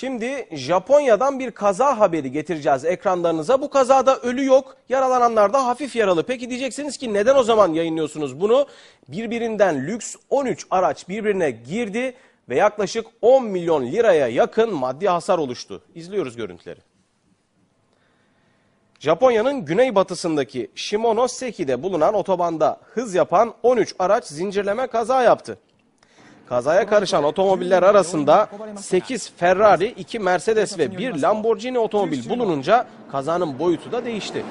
Şimdi Japonya'dan bir kaza haberi getireceğiz ekranlarınıza. Bu kazada ölü yok, yaralananlar da hafif yaralı. Peki diyeceksiniz ki neden o zaman yayınlıyorsunuz bunu? Birbirinden lüks 13 araç birbirine girdi ve yaklaşık 10 milyon liraya yakın maddi hasar oluştu. İzliyoruz görüntüleri. Japonya'nın güneybatısındaki Shimonoseki'de bulunan otobanda hız yapan 13 araç zincirleme kaza yaptı. Kazaya karışan otomobiller arasında 8 Ferrari, 2 Mercedes ve 1 Lamborghini otomobil bulununca kazanın boyutu da değişti.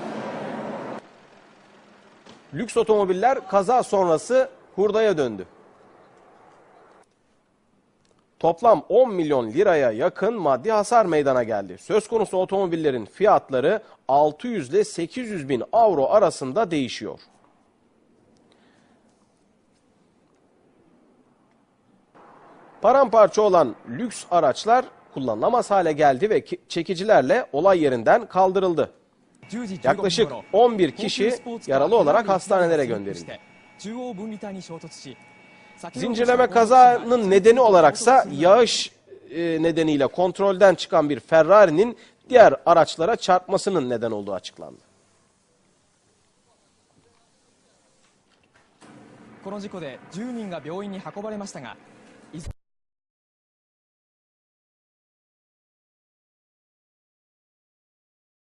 Lüks otomobiller kaza sonrası hurdaya döndü. Toplam 10 milyon liraya yakın maddi hasar meydana geldi. Söz konusu otomobillerin fiyatları 600 ile 800 bin avro arasında değişiyor. Paramparça olan lüks araçlar kullanılamaz hale geldi ve ki- çekicilerle olay yerinden kaldırıldı. Yaklaşık 11 kişi yaralı olarak hastanelere gönderildi. gönderildi. Zincirleme kazanın nedeni olaraksa yağış e, nedeniyle kontrolden çıkan bir Ferrari'nin diğer araçlara çarpmasının neden olduğu açıklandı.